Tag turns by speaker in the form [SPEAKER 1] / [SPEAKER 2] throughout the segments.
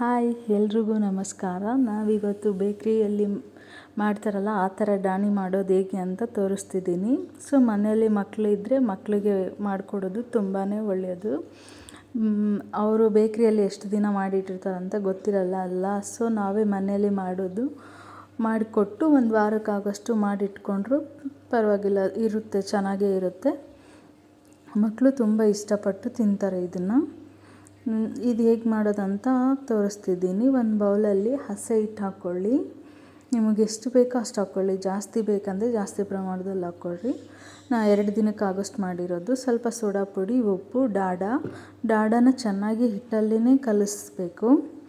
[SPEAKER 1] Hi, ಎಲ್ರಿಗೂ ನಮಸ್ಕಾರ. ನಾವಿವತ್ತು ಬೇಕ್ರಿಯಲ್ಲಿ ಮಾಡ್ತಾರಲ್ಲ, ಆ ಥರ ಡಾಣಿ ಮಾಡೋದು ಹೇಗೆ ಅಂತ ತೋರಿಸ್ತಿದ್ದೀನಿ. ಸೊ, ಮನೆಯಲ್ಲಿ ಮಕ್ಕಳು ಇದ್ದರೆ ಮಕ್ಕಳಿಗೆ ಮಾಡಿಕೊಡೋದು ತುಂಬಾ ಒಳ್ಳೆಯದು ಅವರು ಬೇಕ್ರಿಯಲ್ಲಿ ಎಷ್ಟು ದಿನ ಮಾಡಿಟ್ಟಿರ್ತಾರಂತ ಗೊತ್ತಿರಲ್ಲ ಅಲ್ಲ. ಸೊ, ನಾವೇ ಮನೆಯಲ್ಲಿ ಮಾಡೋದು ಮಾಡಿಕೊಟ್ಟು ಒಂದು ವಾರಕ್ಕಾಗಷ್ಟು ಮಾಡಿಟ್ಕೊಂಡ್ರು ಪರವಾಗಿಲ್ಲ, ಇರುತ್ತೆ, ಚೆನ್ನಾಗೇ ಇರುತ್ತೆ. ಮಕ್ಕಳು ತುಂಬ ಇಷ್ಟಪಟ್ಟು ತಿಂತಾರೆ ಇದನ್ನು. ಇದು ಹೇಗೆ ಮಾಡೋದಂತ ತೋರಿಸ್ತಿದ್ದೀನಿ. ಒಂದು ಬೌಲಲ್ಲಿ ಹಸೆ ಹಿಟ್ಟು ಹಾಕ್ಕೊಳ್ಳಿ ನಿಮಗೆ ಎಷ್ಟು ಬೇಕೋ ಅಷ್ಟು ಹಾಕ್ಕೊಳ್ಳಿ ಜಾಸ್ತಿ ಬೇಕಂದರೆ ಜಾಸ್ತಿ ಪ್ರಮಾಣದಲ್ಲಿ ಹಾಕ್ಕೊಳ್ಳಿ ನಾ ಎರಡು ದಿನಕ್ಕೆ ಆಗೋಷ್ಟು ಮಾಡಿರೋದು. ಸ್ವಲ್ಪ ಸೋಡಾ ಪುಡಿ, ಉಪ್ಪು, ಡಾಡ. ಡಾಡನ ಚೆನ್ನಾಗಿ ಹಿಟ್ಟಲ್ಲೇ ಕಲಿಸ್ಬೇಕು.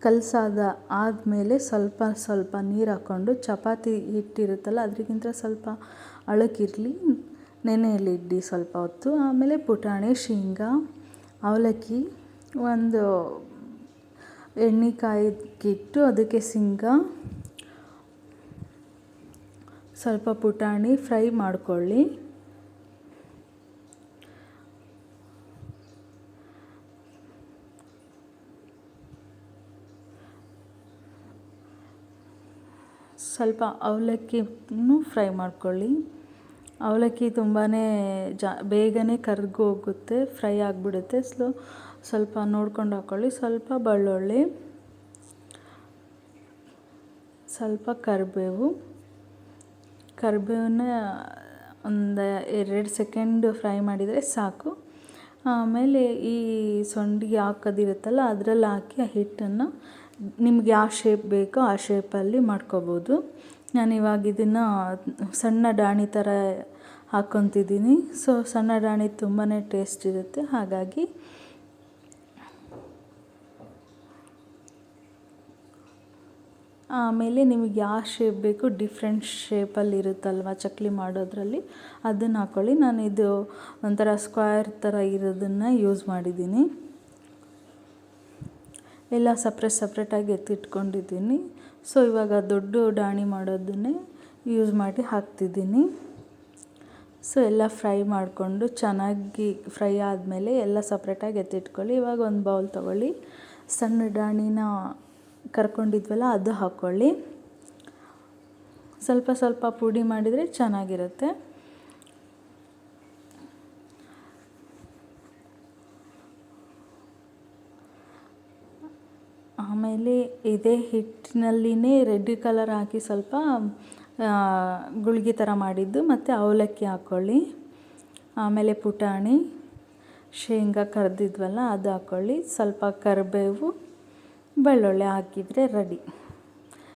[SPEAKER 1] ಕಲಸಾದ ಆದಮೇಲೆ ಸ್ವಲ್ಪ ಸ್ವಲ್ಪ ನೀರು ಹಾಕ್ಕೊಂಡು ಚಪಾತಿ ಹಿಟ್ಟಿರುತ್ತಲ್ಲ ಅದಕ್ಕಿಂತ ಸ್ವಲ್ಪ ಅಳಕಿರಲಿ. ನೆನೆಯಲ್ಲಿ ಇಡ್ಡಿ ಸ್ವಲ್ಪ ಹೊತ್ತು. ಆಮೇಲೆ ಪುಟಾಣಿ, ಶೇಂಗಾ, ಅವಲಕ್ಕಿ. ಒಂದು ಎಣ್ಣೆ ಕಾಯೋಕ್ಕಿಟ್ಟು ಅದಕ್ಕೆ ಸಿಂಗ ಸ್ವಲ್ಪ ಪುಟಾಣಿ ಫ್ರೈ ಮಾಡಿಕೊಳ್ಳಿ. ಸ್ವಲ್ಪ ಅವಲಕ್ಕಿನೂ ಫ್ರೈ ಮಾಡ್ಕೊಳ್ಳಿ. ಅವಲಕ್ಕಿ ತುಂಬಾ ಜಾ, ಬೇಗನೆ ಕರ್ಗೋಗುತ್ತೆ, ಫ್ರೈ ಆಗಿಬಿಡುತ್ತೆ. ಸ್ಲೋ, ಸ್ವಲ್ಪ ನೋಡ್ಕೊಂಡು ಹಾಕ್ಕೊಳ್ಳಿ ಸ್ವಲ್ಪ ಬೆಳ್ಳುಳ್ಳಿ, ಸ್ವಲ್ಪ ಕರಿಬೇವು. ಕರಿಬೇವನ್ನ ಒಂದು ಎರಡು ಸೆಕೆಂಡ್ ಫ್ರೈ ಮಾಡಿದರೆ ಸಾಕು. ಆಮೇಲೆ ಈ ಸೊಂಡಿಗೆ ಹಾಕೋದಿರುತ್ತಲ್ಲ, ಅದರಲ್ಲಿ ಹಾಕಿ ಆ ಹಿಟ್ಟನ್ನು ನಿಮ್ಗೆ ಯಾವ ಶೇಪ್ ಬೇಕೋ ಆ ಶೇಪಲ್ಲಿ ಮಾಡ್ಕೋಬೋದು. ನಾನು ಇವಾಗ ಇದನ್ನು ಸಣ್ಣ ಡಾಣಿ ಥರ ಹಾಕ್ಕೊತಿದ್ದೀನಿ ಸೊ ಸಣ್ಣ ಡಾಣಿ ತುಂಬಾ ಟೇಸ್ಟ್ ಇರುತ್ತೆ. ಹಾಗಾಗಿ ಆಮೇಲೆ ನಿಮಗೆ ಯಾವ ಶೇಪ್ ಬೇಕು ಡಿಫ್ರೆಂಟ್ ಶೇಪಲ್ಲಿ ಇರುತ್ತಲ್ವ ಚಕ್ಲಿ ಮಾಡೋದ್ರಲ್ಲಿ, ಅದನ್ನು ಹಾಕ್ಕೊಳ್ಳಿ ನಾನು ಇದು ಒಂಥರ ಸ್ಕ್ವೇರ್ ಥರ ಇರೋದನ್ನು ಯೂಸ್ ಮಾಡಿದ್ದೀನಿ. ಎಲ್ಲ ಸಪ್ರೇಟ್ ಸಪ್ರೇಟಾಗಿ ಎತ್ತಿಟ್ಕೊಂಡಿದ್ದೀನಿ. ಸೊ ಇವಾಗ ದೊಡ್ಡ ಡಾಣಿ ಮಾಡೋದನ್ನೇ ಯೂಸ್ ಮಾಡಿ ಹಾಕ್ತಿದ್ದೀನಿ. ಸೊ ಎಲ್ಲ ಫ್ರೈ ಮಾಡಿಕೊಂಡು ಚೆನ್ನಾಗಿ ಫ್ರೈ ಆದಮೇಲೆ ಎಲ್ಲ ಸಪ್ರೇಟಾಗಿ ಎತ್ತಿಟ್ಕೊಳ್ಳಿ. ಇವಾಗ ಒಂದು ಬೌಲ್ ತೊಗೊಳ್ಳಿ. ಸಣ್ಣ ಡಾಣಿನ ಕರ್ಕೊಂಡಿದ್ವಲ್ಲ, ಅದು ಹಾಕ್ಕೊಳ್ಳಿ. ಸ್ವಲ್ಪ ಸ್ವಲ್ಪ ಪುಡಿ ಮಾಡಿದರೆ ಚೆನ್ನಾಗಿರುತ್ತೆ. ಆಮೇಲೆ ಇದೇ ಹಿಟ್ಟಿನಲ್ಲಿನೇ ರೆಡ್ ಕಲರ್ ಹಾಕಿ ಸ್ವಲ್ಪ ಗುಳ್ಗಿ ಥರ ಮಾಡಿದ್ದು. ಮತ್ತು ಅವಲಕ್ಕಿ ಹಾಕ್ಕೊಳ್ಳಿ ಆಮೇಲೆ ಪುಟಾಣಿ, ಶೇಂಗಾ ಕರೆದಿದ್ವಲ್ಲ, ಅದು ಹಾಕ್ಕೊಳ್ಳಿ ಸ್ವಲ್ಪ ಕರಿಬೇವು, ಬೆಳ್ಳುಳ್ಳಿ ಹಾಕಿದರೆ ರೆಡಿ.